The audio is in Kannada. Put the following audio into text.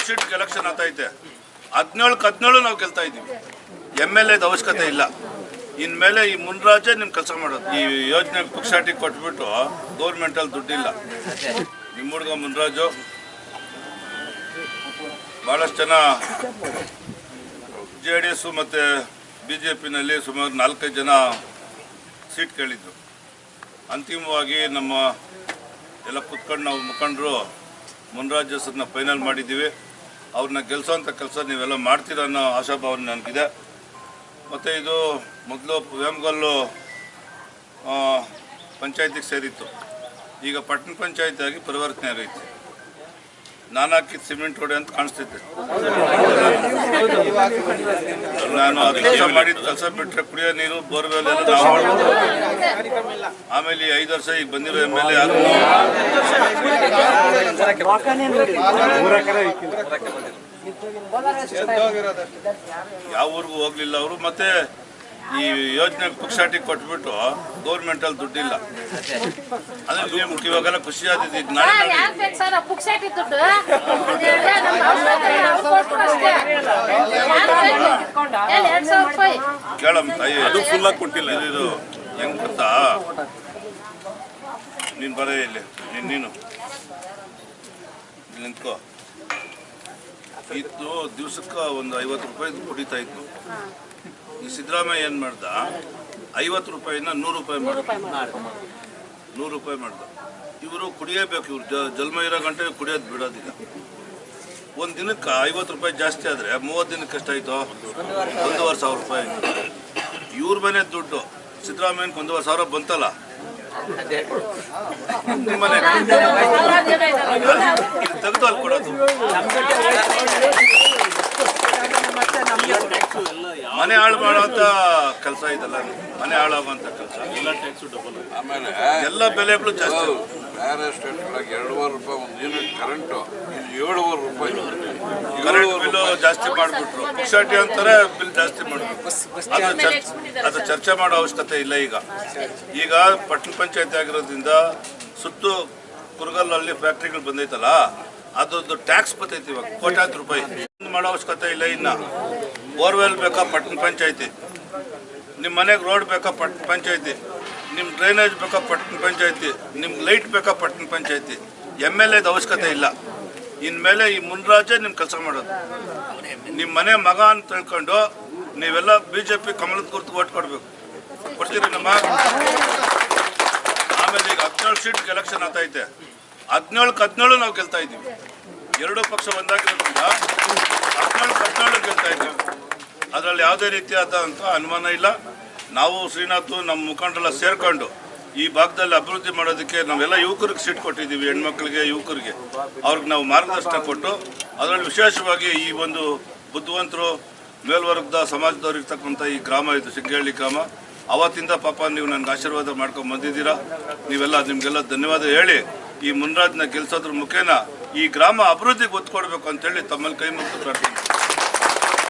ಹದಿನೇಳು ಸೀಟ್ಗೆ ಎಲೆಕ್ಷನ್ ಆಗ್ತೈತೆ. ಹದಿನೇಳಕ್ಕೆ ಹದಿನೇಳು ನಾವು ಗೆಲ್ತಾ ಇದ್ದೀವಿ. ಎಂ ಎಲ್ ಎದ ಅವಶ್ಯಕತೆ ಇಲ್ಲ. ಇನ್ಮೇಲೆ ಈ ಮುನ್ರಾಜೆ ನಿಮ್ ಕೆಲಸ ಮಾಡೋದು. ಈ ಯೋಜನೆ ಪುಕ್ಷಾಟಿ ಕೊಟ್ಬಿಟ್ಟು ಗೌರ್ಮೆಂಟಲ್ಲಿ ದುಡ್ಡಿಲ್ಲ. ನಿಮ್ಮ ಹುಡುಗ ಮುನ್ರಾಜು. ಭಾಳಷ್ಟು ಜನ ಜೆ ಡಿ ಎಸ್ ಮತ್ತು ಬಿ ಜೆ ಸುಮಾರು ನಾಲ್ಕೈದು ಜನ ಸೀಟ್ ಕೇಳಿದ್ರು. ಅಂತಿಮವಾಗಿ ನಮ್ಮ ಎಲ್ಲ ಕುತ್ಕೊಂಡು ನಾವು ಮುಖಂಡರು ಮುನ್ರಾಜ್ ಹೆಸರನ್ನ ಫೈನಲ್ ಮಾಡಿದ್ದೀವಿ. ಅವ್ರನ್ನ ಗೆಲ್ಸೋಂಥ ಕೆಲಸ ನೀವೆಲ್ಲ ಮಾಡ್ತೀರ ಅನ್ನೋ ಆಶಾಭಾವನೆ ನನಗಿದೆ. ಮತ್ತು ಇದು ಮೊದಲು ವೇಮಗಲ್ಲು ಪಂಚಾಯತಿಗೆ ಸೇರಿತ್ತು. ಈಗ ಪಟ್ಟಣ ಪಂಚಾಯತಿ ಆಗಿ ಪರಿವರ್ತನೆ ಆಗೈತೆ. ನಾನು ಹಾಕಿದ ಸಿಮೆಂಟ್ ಹೊಡೆ ಅಂತ ಕಾಣಿಸ್ತಿದ್ದೆ ನಾನು ಅದು ಕೆಲಸ ಮಾಡಿದ ಕೆಲಸ ಬಿಟ್ಟರೆ ಕುಡಿಯೋ ನೀರು ಬೋರ್ವೆಲ್ ಎಲ್ಲ. ಆಮೇಲೆ ಈ ಐದು ವರ್ಷ ಈಗ ಬಂದಿರೋ ಎಂ ಎಲ್ ಎ ಯಾರು ಯಾವ ಊರಿಗೂ ಹೋಗ್ಲಿಲ್ಲ ಅವರು. ಮತ್ತೆ ಈ ಯೋಜನೆ ಪುಕ್ಷಾಟಿ ಕೊಟ್ಬಿಟ್ಟು ಗೌರ್ಮೆಂಟ್ ಅಲ್ಲಿ ದುಡ್ಡಿಲ್ಲ ಅದೇ ಇವಾಗೆಲ್ಲ ಖುಷಿ ಆದಿದ್ದು ನಾಳೆ ಕೇಳಮ್ಮ ತಾಯಿ. ಅದು ಫುಲ್ ಆಗಿ ಕೊಟ್ಟಿಲ್ಲ. ಇದು ಹೆಂಗ್ ಗೊತ್ತಾ? ನೀನ್ ಬರ ಇಲ್ಲಿ. ನಿನ್ ನೀನು. ಇಲ್ಲಿ ನಿಂತ್ಕೋ. ಇತ್ತು ದಿವ್ಸಕ್ಕೆ ಒಂದು ಐವತ್ತು ರೂಪಾಯಿ ಕುಡಿತಾ ಇತ್ತು. ಈ ಸಿದ್ದರಾಮಯ್ಯ ಏನ್ ಮಾಡ್ದ? ಐವತ್ತು ರೂಪಾಯಿನ ನೂರು ರೂಪಾಯಿ ಮಾಡ್ದ. ನೂರು ರೂಪಾಯಿ ಮಾಡ್ದ. ಇವರು ಕುಡಿಯಬೇಕು ಇವ್ರು ಜ- ಜನ್ಮ ಇರೋ ಗಂಟೆ ಕುಡಿಯೋದು ಬಿಡೋದಿಲ್ಲ. ಒಂದು ದಿನಕ್ಕೆ ಐವತ್ತು ರೂಪಾಯಿ ಜಾಸ್ತಿ ಆದರೆ ಮೂವತ್ತು ದಿನಕ್ಕೆ ಎಷ್ಟಾಯ್ತು? ಒಂದೂವರೆ ಸಾವಿರ ರೂಪಾಯಿ. ಇವ್ರ ಮನೆ ದುಡ್ಡು. ಸಿದ್ದರಾಮಯ್ಯನ್ಗೆ ಒಂದೂವರೆ ಸಾವಿರ ಬಂತಲ್ಲ? ನಿಮ್ಮ ಮನೆ ತೆಗೆದು ಅಲ್ಲಿ ಕೊಡೋದು ಮನೆ ಹಾಳು ಮಾಡುವಂತ ಕೆಲಸ ಇದಲ್ಲ ಮನೆ ಹಾಳಾಗುವಂತ ಕೆಲಸ. ಎಲ್ಲ ಟ್ಯಾಕ್ಸ್ ಡಬಲ್ ಆಮೇಲೆ ಎಲ್ಲ ಬೆಲೆಗಳು ಜಾಸ್ತಿ. ಬೇರೆ ಸ್ಟೇಟ್ಗಳಿಗೆ ಎರಡೂವರೆ ರೂಪಾಯಿ ಒಂದು ಕರೆಂಟು ಇಲ್ಲಿ ಏಳುವರೆ ರೂಪಾಯಿ. ಕರೆಂಟ್ ಬಿಲ್ ಜಾಸ್ತಿ ಮಾಡಿಬಿಟ್ರು. ಪುಕ್ಷಾಟಿ ಅಂತಾರೆ ಬಿಲ್ ಜಾಸ್ತಿ ಮಾಡಿಬಿಟ್ರು ಅದು ಚರ್ಚೆ ಮಾಡೋ ಅವಶ್ಯಕತೆ ಇಲ್ಲ ಈಗ. ಈಗ ಪಟ್ಟಣ ಪಂಚಾಯತಿ ಆಗಿರೋದ್ರಿಂದ ಸುತ್ತು ಕುರುಗಲ್ಲಲ್ಲಿ ಫ್ಯಾಕ್ಟ್ರಿಗಳು ಬಂದೈತಲ್ಲ ಅದೊಂದು ಟ್ಯಾಕ್ಸ್ ಬರ್ತೈತಿ ಇವಾಗ ಕೋಟ್ಯಾಂತರ ರೂಪಾಯಿ. ಮಾಡೋ ಅವಶ್ಯಕತೆ ಇಲ್ಲ ಇನ್ನ. ಬೋರ್ವೆಲ್ ಬೇಕಾ ಪಟ್ಟಣ ಪಂಚಾಯತಿ? ನಿಮ್ಮ ಮನೆಗೆ ರೋಡ್ ಬೇಕಾ ಪಟ್ಟಣ ಪಂಚಾಯತಿ? ನಿಮ್ಮ ಡ್ರೈನೇಜ್ ಬೇಕಾ ಪಟ್ಟಣ ಪಂಚಾಯತಿ? ನಿಮ್ಗೆ ಲೈಟ್ ಬೇಕಾ ಪಟ್ಟಣ ಪಂಚಾಯತಿ? ಎಂ ಎಲ್ ಎದ ಅವಶ್ಯಕತೆ ಇಲ್ಲ. ಇನ್ಮೇಲೆ ಈ ಮುನ್ರಾಜೆ ನಿಮ್ಮ ಕೆಲಸ ಮಾಡೋದು. ನಿಮ್ಮ ಮನೆ ಮಗ ಅಂತ ತಿಳ್ಕೊಂಡು ನೀವೆಲ್ಲ ಬಿ ಜೆ ಕಮಲದ ಗುರುತು ಓಟ್ ಕೊಡ್ಬೇಕು. ಕೊಡ್ತೀರಿ ನಮ್ಮ? ಆಮೇಲೆ ಈಗ ಹದಿನೇಳು ಸೀಟ್ಗೆ ಎಲೆಕ್ಷನ್ ಆಗ್ತೈತೆ ಹದಿನೇಳಕ್ಕೆ ಹದಿನೇಳು ನಾವು ಗೆಲ್ತಾ ಇದ್ದೀವಿ. ಎರಡೂ ಪಕ್ಷ ಒಂದಾಗಿರೋದ್ರಿಂದ ಹದಿನೇಳಕ್ಕೆ ಹದಿನೇಳು ಗೆಲ್ತಾ ಇದ್ದೀವಿ. ಅದರಲ್ಲಿ ಯಾವುದೇ ರೀತಿಯಾದಂಥ ಅನುಮಾನ ಇಲ್ಲ. ನಾವು ಶ್ರೀನಾಥ್ ನಮ್ಮ ಮುಖಂಡರೆಲ್ಲ ಸೇರ್ಕೊಂಡು ಈ ಭಾಗದಲ್ಲಿ ಅಭಿವೃದ್ಧಿ ಮಾಡೋದಕ್ಕೆ ನಾವೆಲ್ಲ ಯುವಕರಿಗೆ ಸೀಟ್ ಕೊಟ್ಟಿದ್ದೀವಿ, ಹೆಣ್ಮಕ್ಳಿಗೆ, ಯುವಕರಿಗೆ. ಅವ್ರಿಗೆ ನಾವು ಮಾರ್ಗದರ್ಶನ ಕೊಟ್ಟು ಅದರಲ್ಲಿ ವಿಶೇಷವಾಗಿ ಈ ಒಂದು ಬುದ್ಧಿವಂತರು, ಮೇಲ್ವರ್ಗದ ಸಮಾಜದವ್ರು ಇರ್ತಕ್ಕಂಥ ಈ ಗ್ರಾಮ ಇದು ಸಿಗ್ಗಹಳ್ಳಿ ಗ್ರಾಮ, ಅವತ್ತಿಂದ ಪಾಪ ನೀವು ನನಗೆ ಆಶೀರ್ವಾದ ಮಾಡ್ಕೊಂಡು ಬಂದಿದ್ದೀರಾ. ನೀವೆಲ್ಲ ನಿಮಗೆಲ್ಲ ಧನ್ಯವಾದ ಹೇಳಿ ಈ ಮುನ್ರಾಜ್ನ ಗೆಲ್ಸೋದ್ರ ಮುಖೇನ ಈ ಗ್ರಾಮ ಅಭಿವೃದ್ಧಿಗೆ ಒತ್ತು ಕೊಡಬೇಕು ಅಂತೇಳಿ ತಮ್ಮಲ್ಲಿ ಕೈ ಮುಗಿದು ಪ್ರಾರ್ಥನೆ